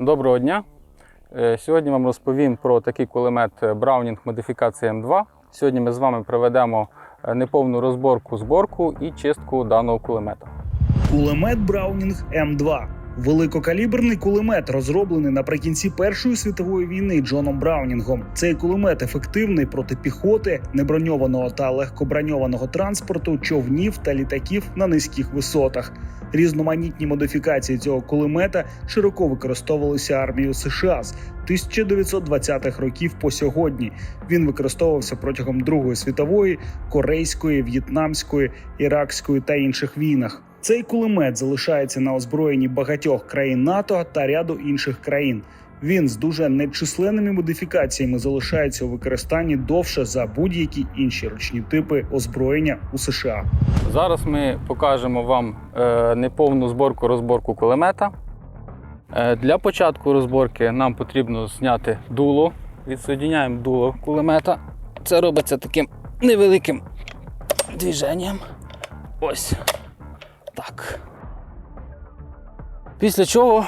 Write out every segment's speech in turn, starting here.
Доброго дня! Е, Сьогодні вам розповім про такий кулемет Browning модифікація М2. Сьогодні ми з вами проведемо е, неповну розборку, зборку і чистку даного кулемета. Кулемет Браунінг М2. Великокаліберний кулемет, розроблений наприкінці Першої світової війни Джоном Браунінгом. Цей кулемет ефективний проти піхоти, неброньованого та легкоброньованого транспорту, човнів та літаків на низьких висотах. Різноманітні модифікації цього кулемета широко використовувалися армією США з 1920-х років по сьогодні. Він використовувався протягом Другої світової, корейської, в'єтнамської, іракської та інших війнах. Цей кулемет залишається на озброєнні багатьох країн НАТО та ряду інших країн. Він з дуже нечисленними модифікаціями залишається у використанні довше за будь-які інші ручні типи озброєння у США. Зараз ми покажемо вам е, неповну зборку розборку кулемета. Е, Для початку розборки нам потрібно зняти дуло. Відсоединяємо дуло кулемета. Це робиться таким невеликим движенням. Ось так. Після чого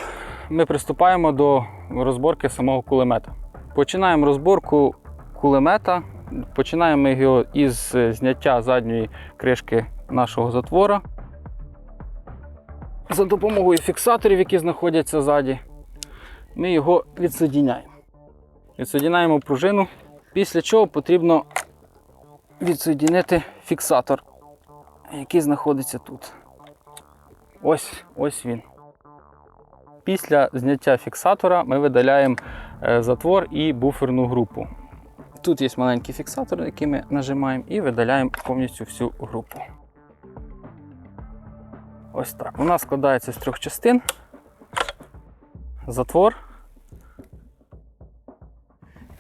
ми приступаємо до розборки самого кулемета. Починаємо розборку кулемета. Починаємо його із е, зняття задньої кришки нашого затвора. За допомогою фіксаторів, які знаходяться ззаді, ми його відсоединяємо. Відсоединяємо пружину, після чого потрібно відсоединити фіксатор, який знаходиться тут. Ось, ось він. Після зняття фіксатора ми видаляємо е, затвор і буферну групу. Тут є маленький фіксатор, який ми нажимаємо, і видаляємо повністю всю групу. Ось так. Вона складається з трьох частин. Затвор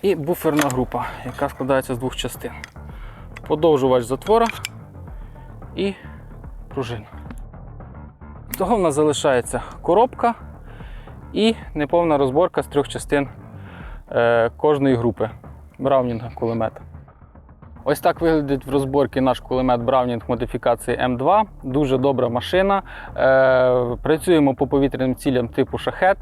і буферна група, яка складається з двох частин. Подовжувач затвора і пружина. Того в нас залишається коробка і неповна розборка з трьох частин е, кожної групи Браунінга кулемета. Ось так виглядить в розборці наш кулемет Браунінг модифікації М2. Дуже добра машина. Е, працюємо по повітряним цілям типу шахет.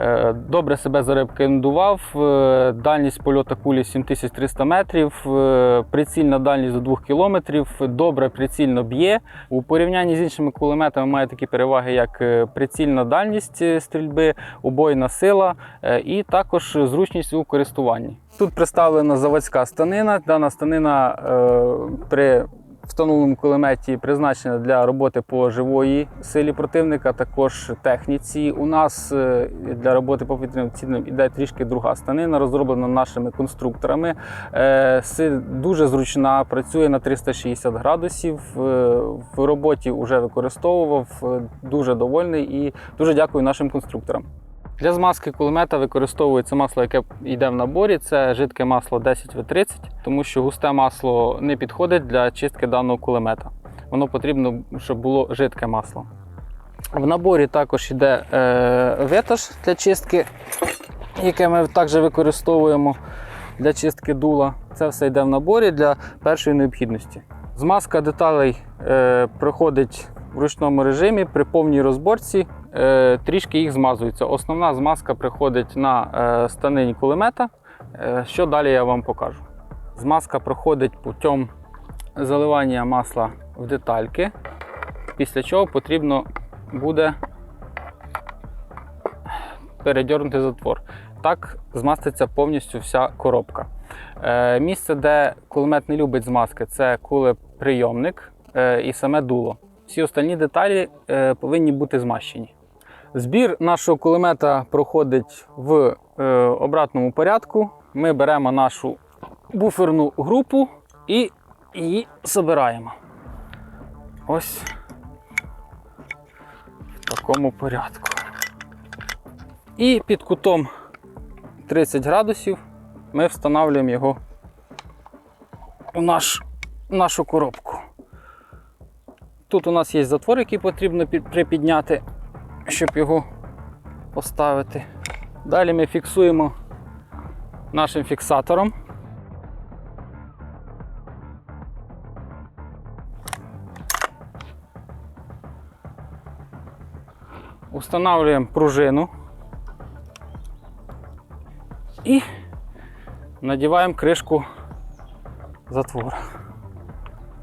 Е, Добре себе зарекомендував. Е, Дальність польоту кулі 7300 метрів, е, прицільна дальність до 2 кілометрів, добре прицільно б'є. У порівнянні з іншими кулеметами має такі переваги, як прицільна дальність стрільби, убойна сила і також зручність у користуванні. Тут представлена заводська станина. Дана станина при встановленому кулеметі призначена для роботи по живої силі противника, також техніці. У нас е, для роботи по повітряним цілям іде трішки друга станина, розроблена нашими конструкторами. Е, Дуже зручна, працює на 360 градусів. Е, В роботі вже використовував, дуже довольний і дуже дякую нашим конструкторам. Для змазки кулемета використовується масло, яке йде в наборі. Це жидке масло 10В30, тому що густе масло не підходить для чистки даного кулемета. Воно потрібно, щоб було жидке масло. В наборі також йде е, витаж для чистки, яке ми також використовуємо для чистки дула. Це все йде в наборі для першої необхідності. Змазка деталей е, проходить в ручному режимі при повній розборці. Е, трішки їх змазується. Основна змазка приходить на е, станині кулемета. Е, що далі я вам покажу. Змазка проходить путем заливання масла в детальки, після чого потрібно буде передьорнути затвор. Так змаститься повністю вся коробка. Е, місце, де кулемет не любить змазки, це кулеприйомник е, і саме дуло. Всі остальні деталі е, повинні бути змащені. Збір нашого кулемета проходить в е, обратному порядку. Ми беремо нашу буферну групу і її збираємо. Ось в такому порядку. І під кутом 30 градусів ми встановлюємо його у наш, нашу коробку. Тут у нас є затвор, який потрібно припідняти, щоб його поставити. Далі ми фіксуємо нашим фіксатором. Устанавливаємо пружину І надіваємо кришку затвора.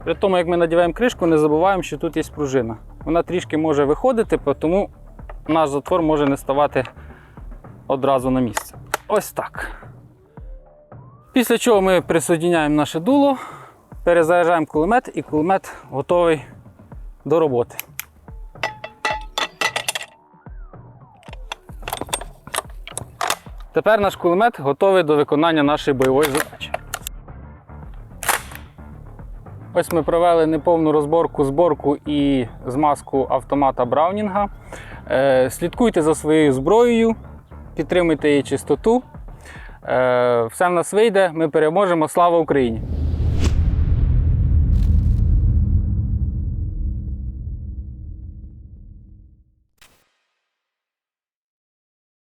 При тому, як ми надіваємо кришку, не забуваємо, що тут є пружина. Вона трішки може виходити, тому наш затвор може не ставати одразу на місце. Ось так. Після чого ми присоединяємо наше дуло, перезаряджаємо кулемет і кулемет готовий до роботи. Тепер наш кулемет готовий до виконання нашої бойової задачі. Ось ми провели неповну розборку, зборку і змазку автомата Браунінга. Е, Слідкуйте за своєю зброєю, підтримуйте її чистоту. Е, Все в нас вийде, ми переможемо. Слава Україні!